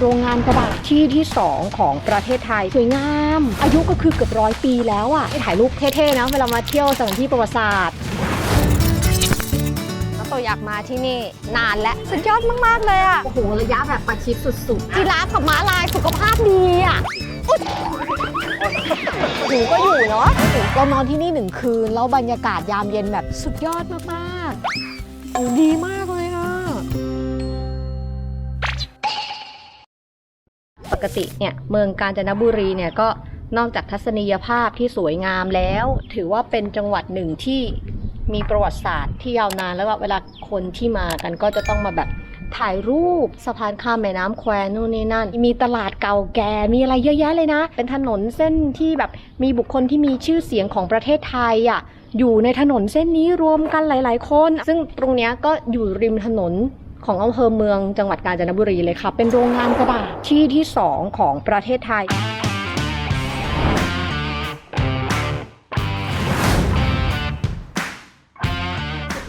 โรงงานกระดาษที่ที่ 2 ของประเทศไทยสวยงาม อายุก็คือเกือบร้อยปีแล้วอะให้ถ่ายรูปเท่ๆนะเวลามาเที่ยวสถานที่ประวัติศาสตร์น้องโตอยากมาที่นี่นานแล้วสุดยอดมาก ๆ เลยอะ โอ้โห ระยะแบบประชิดสุดจีราฟกับม้าลายสุขภาพดีอะอุ๊ยอยู่ก็อยู่เนาะๆเรานอนที่นี่หนึ่งคืน แล้วบรรยากาศยามเย็นแบบสุดยอดมากๆโอ้ดีมากเลย กติเนี่ยเมืองกาญจนบุรีเนี่ยก็นอกจากทัศนียภาพที่สวยงามแล้ว ถือว่าเป็นจังหวัดหนึ่งที่มีประวัติศาสตร์ที่ยาวนานแล้วเวลาคนที่มากันก็จะต้องมาแบบถ่ายรูปสะพานข้ามแม่น้ำแควนู่นนี่นั่น มีตลาดเก่าแก่มีอะไรเยอะแยะเลยนะ เป็นถนนเส้นที่แบบมีบุคคลที่มีชื่อเสียงของประเทศไทยอะอยู่ในถนนเส้นนี้รวมกันหลาย ๆ คน ซึ่งตรงนี้ก็อยู่ริมถนน ของอำเภอเมืองจังหวัดกาญจนบุรีเลยค่ะ เป็นโรงงานกระดาษที่ที่ 2 ของประเทศไทย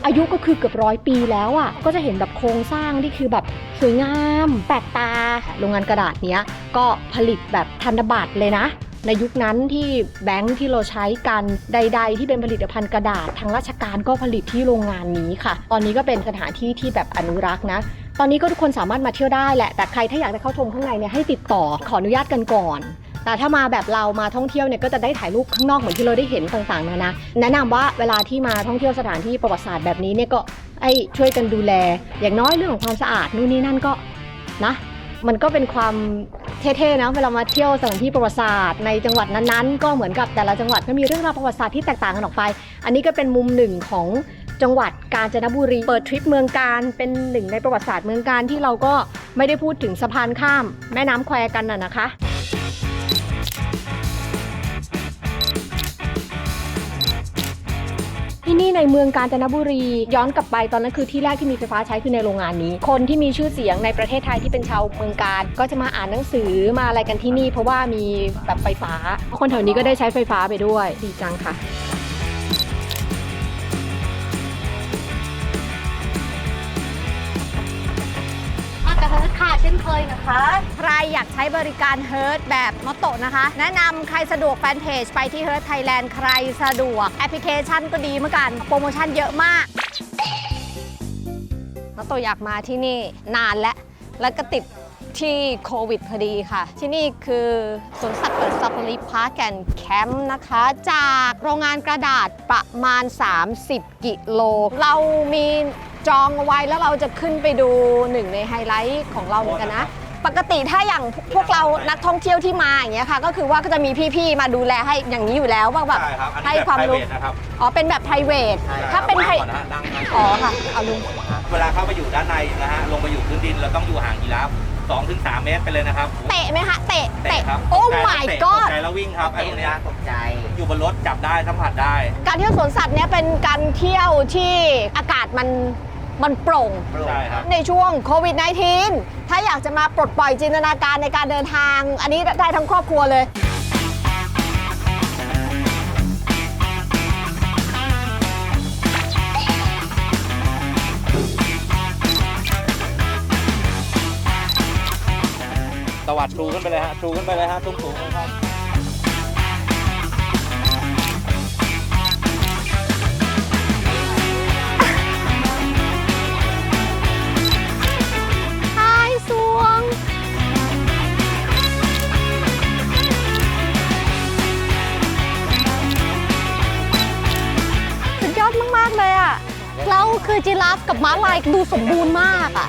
อายุก็คือเกือบร้อยปีแล้วอะ่ะ ก็จะเห็นแบบโครงสร้างที่คือแบบสวยงาม แปลกตา โรงงานกระดาษเนี้ย ก็ผลิตแบบธนบัตรเลยนะ ในยุคนั้นที่แบงค์ที่เราใช้กันใด ๆ ที่เป็นผลิตภัณฑ์กระดาษทางราชการก็ผลิตที่โรงงานนี้ค่ะ ตอนนี้ก็เป็นสถานที่ที่แบบอนุรักษ์นะตอนนี้ก็ทุกคนสามารถมาเที่ยวได้แหละ แต่ใครถ้าอยากจะเข้าชมข้างในเนี่ยให้ติดต่อขออนุญาตกันก่อน แต่ถ้ามาแบบเรามาท่องเที่ยวเนี่ยก็จะได้ถ่ายรูปข้างนอกเหมือนที่เราได้เห็นต่างๆนะนะ แนะนำว่าเวลาที่มาท่องเที่ยวสถานที่ประวัติศาสตร์แบบนี้เนี่ยก็ไอ้ช่วยกันดูแล อย่างน้อยเรื่องของความสะอาดนู่นนี่นั่นก็นะ มันก็เป็นความ เท่ๆนะเวลามาเที่ยวสถานที่ประวัติศาสตร์ในจังหวัดนั้นๆ ก็เหมือนกับแต่ละจังหวัดก็มีเรื่องราวประวัติศาสตร์ที่แตกต่างกันออกไป อันนี้ก็เป็นมุมหนึ่งของจังหวัดกาญจนบุรี เปิดทริปเมืองการเป็นหนึ่งในประวัติศาสตร์เมืองการที่เราก็ไม่ได้พูดถึงสะพานข้าม แม่น้ำแควกันน่ะนะคะ ที่นี่ในเมืองกาญจนบุรี ย้อนกลับไปตอนนั้นคือที่แรกที่มีไฟฟ้าใช้คือในโรงงานนี้ คนที่มีชื่อเสียงในประเทศไทยที่เป็นชาวเมืองกาญก็จะมาอ่านหนังสือมาอะไรกันที่นี่ เพราะว่ามีแบบไฟฟ้า คนแถวนี้ก็ได้ใช้ไฟฟ้าไปด้วยดีจังค่ะ นเคะคะ ใครอยากใช้บริการเฮิร์ทแบบมอโตะนะคะ แนะนำใครสะดวกแฟนเพจไปที่เฮิร์ทไทยแลนด์ใครสะดวก แอปพลิเคชันก็ดีเหมือนกัน โปรโมชั่นเยอะมากมอโตอยากมาที่นี่นานแล้ว แล้วก็ติดที่โควิดพอดีค่ะ ที่นี่คือสวนสัตว์เปิดซาฟารีพาร์คแอนด์แคมป์นะคะ จากโรงงานกระดาษประมาณ 30 กิโล เรามีจองเอาไว้แล้วเราจะขึ้นไปดูหนึ่งในไฮไลท์ของเราเหมือนกันนะ ปกติถ้าอย่างพวกเรานักท่องเที่ยวที่มาอย่างเงี้ยค่ะ ก็คือว่าก็จะมีพี่ๆมาดูแลให้อย่างนี้อยู่แล้วว่าแบบใช่ครับอันนี้ให้แบบความรู้ private นะครับ อ๋อเป็นแบบ p r i v a t ถ้าเป็นนั่ง pri- ก่อนนะฮะนั่งนั่งอ๋อค่ะเอาลุง เวลาเข้าไปอยู่ด้านในนะฮะลงไปอยู่พื้นดินเราต้องอยู่ห่างยีราฟ2ถึง3เมตรไปเลยนะครับเตะไหมคะเตะเตะครับโอ้ตกใจ my เตะ god ตกใจแล้ววิ่งครับไอ้พวกเนี้ยตกใจอยู่บนรถจับได้สัมผัสได้ การเที่ยวสวนสัตว์เนี่ยเป็นการเที่ยวที่อากาศมัน มันโปร่ง ใช่ครับ ในช่วงโควิด -19 ถ้าอยากจะมาปลดปล่อยจินตนาการในการเดินทาง อันนี้ได้ทั้งครอบครัวเลย ตวัดชูขึ้นไปเลยฮะ ชูขึ้นไปเลยฮะสูงสูงๆเลยครับ คือจิราฟกับม้าลายดูสมบูรณ์มากอะ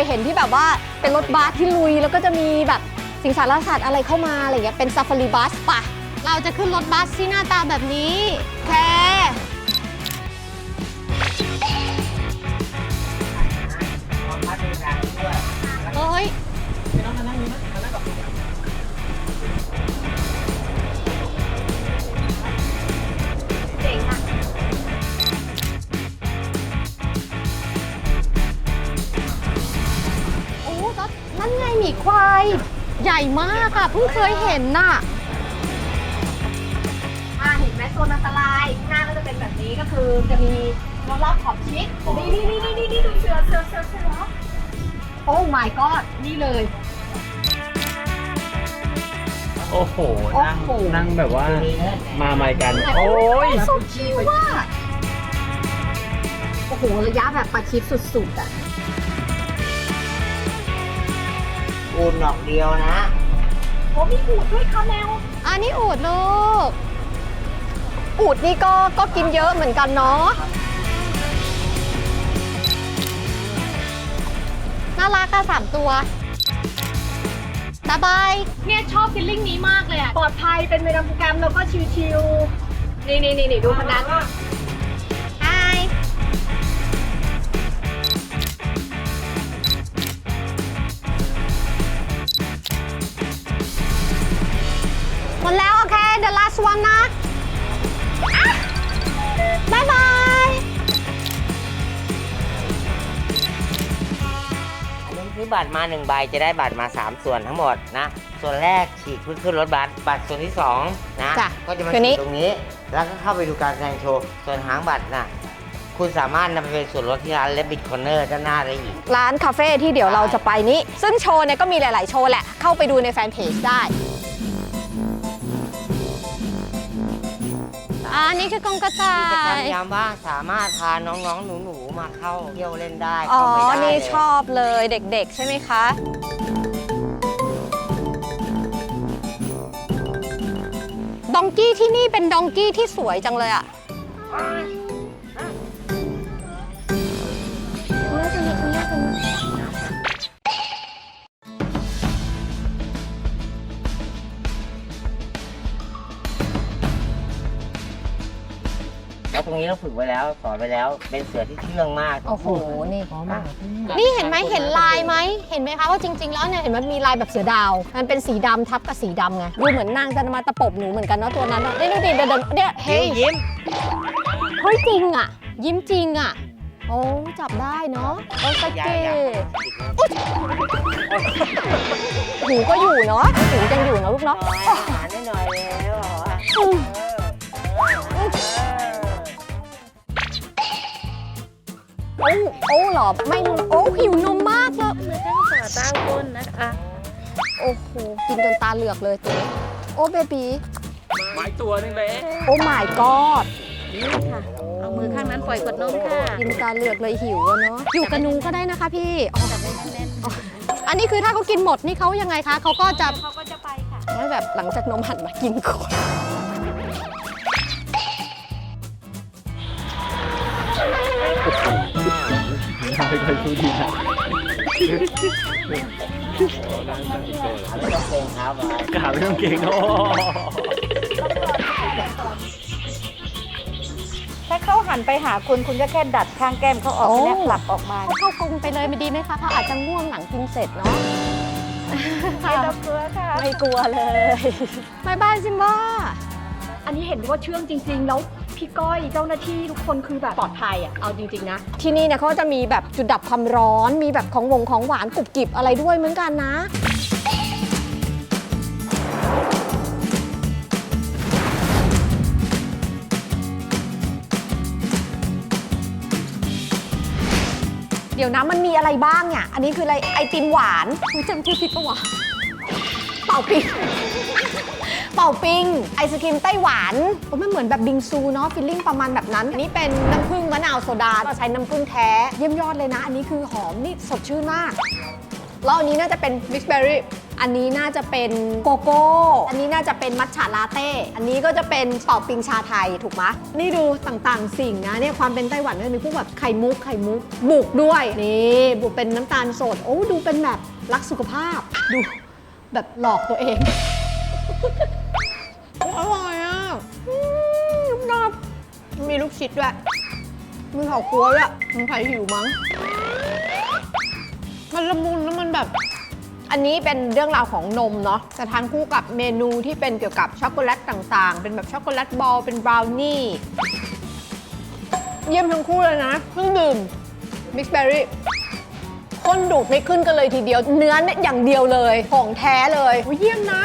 ยเห็นที่แบบว่าเป็นรถบัสที่ลุย แล้วก็จะมีแบบสิงสารสัตว์อะไรเข้ามาอะไรอย่างเงี้ยเป็นซาฟารีบัสป่ะเราจะขึ้นรถบัสที่หน้าตาแบบนี้แค่เฮ้ย ควาย ใหญ่มากอะเพิ่งเคยเห็นน่ะ อ่าเห็นไหมโซนอันตรายหน้าก็จะเป็นแบบนี้ก็คือจะมีรอบๆขอบชิดนี่นี่นี่นี่นี่ดูเสือเสือเสือเสือโอ้ my god นี่เลย โอ้โห นั่งโอ้โห นั่งแบบว่า มาใหม่กัน โอ้ยโซชิวว่ะโอ้โห ระยะแบบประชิดสุดๆอะ อูนดอกเดียวนะโอ้มีอูดด้วยค่ะแมวอันนี้อูดลูก อูดนี่ก็ก็กินเยอะเหมือนกันเนาะ น่ารักอะสามตัวบายบาย เนี่ยชอบฟิลลิ่งนี้มากเลยอะปลอดภัยเป็นเวลาโปรแกรมแล้วก็ชิวๆนี่นี่นี่นี่ดูพนักบ the last one นะบายบายอันนี้ซื้อบัตรมาหนึ่งใบจะได้บัตรมา 3 ส่วนทั้งหมดนะ ส่วนแรกฉีกเพื่อขึ้นรถบัสบัตรส่วนที่2นะจ้ะก็จะมาคือนี้ ฉีกตรงนี้ แล้วก็เข้าไปดูการแสดงโชว์ ส่วนหางบัตรนะคุณสามารถนำไปเป็นส่วนลดที่ร้านเลบิทคอนเนอร์ด้านหน้าได้อีก ร้านคาเฟ่ที่เดี๋ยวเราจะไปนี้ ซึ่งโชว์เนี่ยก็มีหลาย ๆ โชว์แหละ เข้าไปดูในแฟนเพจได้ อันนี้คือกองกระต่ากิจกรรมย ยามว่างสามารถพาน้องๆ หนูๆ มาเข้าเที่ยวเล่นได้อ๋อ เข้าไปได้นี่เลยชอบเลยเด็กๆ ใช่ไหมคะ ดองกี้ที่นี่เป็นดองกี้ที่สวยจังเลยอะ แล้วตรงนี้เราฝึกไว้แล้วสอนไว้แล้ว เป็นเสือที่เชื่องมากโอ้โหนี่นี่เห็นไหมเห็นลายไหมเห็นไหมคะว่าจริง ๆ แล้วเนี่ยเห็นมันมีลายแบบเสือดาว มันเป็นสีดำทับกับสีดำไงดูเหมือนนางจะมาตะปบหนูเหมือนกันเนาะตัวนั้นอะนี่ดูดิเดินๆเนี่ยเฮ้ยยิ้มเฮ้ยจริงอะ ยิ้มจริงอะโอ้จับได้เนาะโอสอย่าเกอย่าหูก็อยู่เนาะหูยังอยู่นะลูกเนาะอาหารได้หน่อยแล้วเหรออืม โอ้โอ้เหรอ ไม่โอ้หิวนมมากเลยตั้งก้นนะคะโอ้โหกินจนตาเหลือกเลยตัวนี้โอ้เบบีไม้ตัวนึงเลยโอ้ my god นี่ค่ะ เอามือข้างนั้นปล่อยกดนมค่ะ กินตาเหลือกเลยหิวอะเนาะอยู่กับหนูก็ได้นะคะพี่อ๋อจับไว้แน่นอันนี้คือถ้าเขากินหมดนี่เขายังไงคะเขาก็จะๆเขาก็จะไปค่ะไม่แบบหลังจากนมหันมากินก่อน ไม่ค่อยพูดดีนะหาไม่ต้องเกรงครับอะกาไม่ต้องเก่งโอ้ถ้าเขาหันไปหาคุณคุณก็แค่ดัดข้างแก้มเขาออกโอ้แล้วผลักออกมา เขาเข้ากรงไปเลยไม่ดีไหมคะเขาอาจจะง่วงหลังกินเสร็จเนาะไม่ต้องกลัวค่ะ ไม่กลัวเลยบายบายซิมบ้าอันนี้เห็นว่าเชื่องจริง ๆ แล้ว พี่ก้อยเจ้าหน้าที่ทุกคนคือแบบปลอดภัยอะเอาจริงๆนะ ที่นี่เนี่ยเขาจะมีแบบจุดดับความร้อน มีแบบของวงของหวานกรุบกริบอะไรด้วยเหมือนกันนะ เดี๋ยวนะมันมีอะไรบ้างเนี่ย อันนี้คืออะไรไอติมหวานคุณจำพูดผิดปะวะเป่าปิง เป่าปิง ไอศครีมไต้หวันโอ้มันเหมือนแบบบิงซูเนาะฟิลลิ่งประมาณแบบนั้น อันนี้เป็นน้ำผึ้งมะนาวโซดาเราใช้น้ำผึ้งแท้ เยี่ยมยอดเลยนะ อันนี้คือหอมนี่สดชื่นมากแล้วอันนี้น่าจะเป็นมิกเบอร์รี่อันนี้น่าจะเป็นโกโก้ อันนี้น่าจะเป็นมัทฉะลาเต้ อันนี้ก็จะเป็นเป่าปิงชาไทยถูกไหมนี่ดูต่างๆ สิ่งนะเนี่ยความเป็นไต้หวันก็จะมีพวกแบบไข่มุกไข่มุก บุกด้วย นี่บุกเป็นน้ำตาลสด โอ้ดูเป็นแบบรักสุขภาพ ดูแบบหลอกตัวเอง มีลูกชิดด้วย มีข้าวคั่วด้วยมันใครหิวมั้ง มันละมุนแล้วมันแบบ อันนี้เป็นเรื่องราวของนมเนาะจะทานคู่กับเมนูที่เป็นเกี่ยวกับช็อกโกแลตต่างๆ เป็นแบบช็อกโกแลตบอล เป็นบราวนี่ เยี่ยมทั้งคู่เลยนะเครื่องดื่มมิกซ์เบอร์รี่ก้นดูดไม่ขึ้นกันเลยทีเดียว เนื้อเนี่ยอย่างเดียวเลย ของแท้เลยโอ้ยเยี่ยมนะ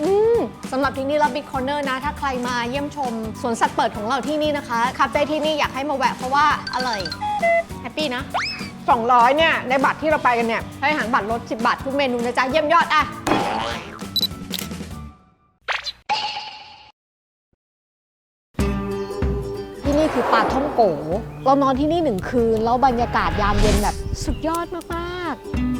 อืม สำหรับที่นี่รับบิ๊กคอร์เนอร์นะ ถ้าใครมาเยี่ยมชมสวนสัตว์เปิดของเราที่นี่นะคะคาเฟ่ที่นี่อยากให้มาแวะเพราะว่าอร่อยแฮปปี้นะ 200 เนี่ย ในบัตรที่เราไปกันเนี่ย ให้อาหารบัตรลด 10 บาททุกเมนูนะจ๊ะ เยี่ยมยอดอะที่นี่คือปาท่องโก เรานอนที่นี่หนึ่งคืน แล้วบรรยากาศยามเย็นแบบสุดยอดมาก ๆ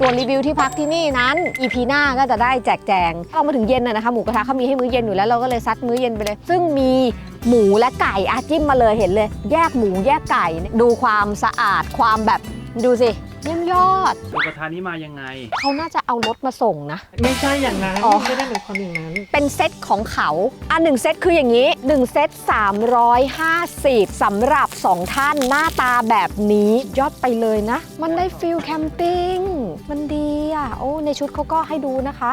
ส่วนรีวิวที่พักที่นี่นั้น EP หน้าก็จะได้แจกแจงเรามาถึงเย็นน่ะนะคะหมูกระทะเขามีให้มื้อเย็นอยู่แล้วเราก็เลยซัดมื้อเย็นไปเลย ซึ่งมีหมูและไก่อาจิ้มมาเลยเห็นเลย แยกหมูแยกไก่ดูความสะอาดความแบบดูสิ เยี่ยมยอด หมูกระทะนี้มายังไง เขาน่าจะเอารถมาส่งนะ ไม่ใช่อย่างนั้นอ๋อ ไม่ได้เป็นความอย่างนั้น เป็นเซตของเขา อันหนึ่งเซตคืออย่างนี้ 1 เซต 350สำหรับ 2 ท่านหน้าตาแบบนี้ยอดไปเลยนะ มันได้ฟิลแคมปิ้ง มันดีอะ โอ้ ในชุดเขาก็ให้ดูนะคะ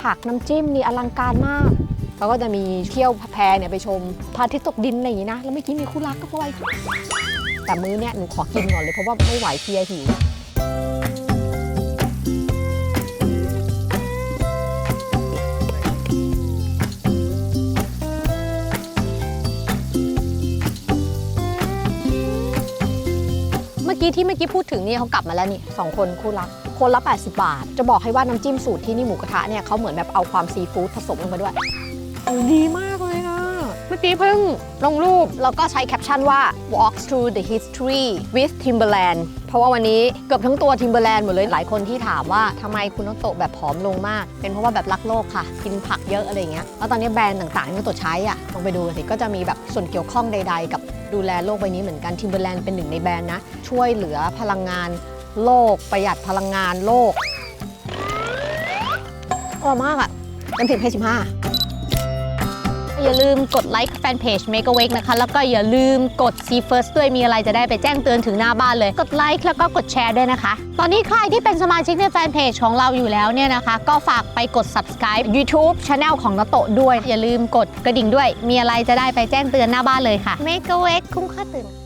ผักน้ำจิ้มนี่อลังการมากเขาก็จะมีเที่ยวแพเนี่ยไปชมพระอาทิตย์ตกดินอะไรอย่างนี้นะ แล้วเมื่อกี้มีคู่รักก็ไปแต่มื้อเนี่ยหนูขอกินก่อนเลยเพราะว่าไม่ไหวเพลียหิว เมื่อกี้ที่เมื่อกี้พูดถึงนี่เขากลับมาแล้วนี่สองคนคู่รัก คนละ 80 บาท จะบอกให้ว่าน้ำจิ้มสูตรที่นี่หมูกระทะเนี่ยเขาเหมือนแบบเอาความซีฟู้ดผสมลงมาด้วย ดีมาก กี้เพิ่งลงรูป แล้วก็ใช้แคปชั่นว่า walk through the history with Timberland เพราะว่าวันนี้เกือบทั้งตัว Timberland หมดเลยหลายคนที่ถามว่าทำไมคุณต้องโตะแบบผอมลงมาก เป็นเพราะว่าแบบรักโลกค่ะ กินผักเยอะอะไรเงี้ยแล้วตอนนี้แบรนด์ต่างๆที่คุณโตะใช้อะลองไปดูสิก็จะมีแบบส่วนเกี่ยวข้องใด ๆ กับดูแลโลกใบนี้เหมือนกัน Timberland เป็นหนึ่งในแบรนด์นะ ช่วยเหลือพลังงานโลก ประหยัดพลังงานโลกอร่อยมากอะเต็มสิบให้สิบห้า อย่าลืมกดไลค์แฟนเพจ Make a Wake นะคะ แล้วก็อย่าลืมกด See First ด้วยมีอะไรจะได้ไปแจ้งเตือนถึงหน้าบ้านเลย กดไลค์แล้วก็กดแชร์ด้วยนะคะ ตอนนี้ใครที่เป็นสมาชิกในแฟนเพจของเราอยู่แล้วเนี่ยนะคะ ก็ฝากไปกด subscribe YouTube Channel ของนโตะด้วย อย่าลืมกดกระดิ่งด้วย มีอะไรจะได้ไปแจ้งเตือนหน้าบ้านเลยค่ะ Make a Wake คุ้มค่าตื่น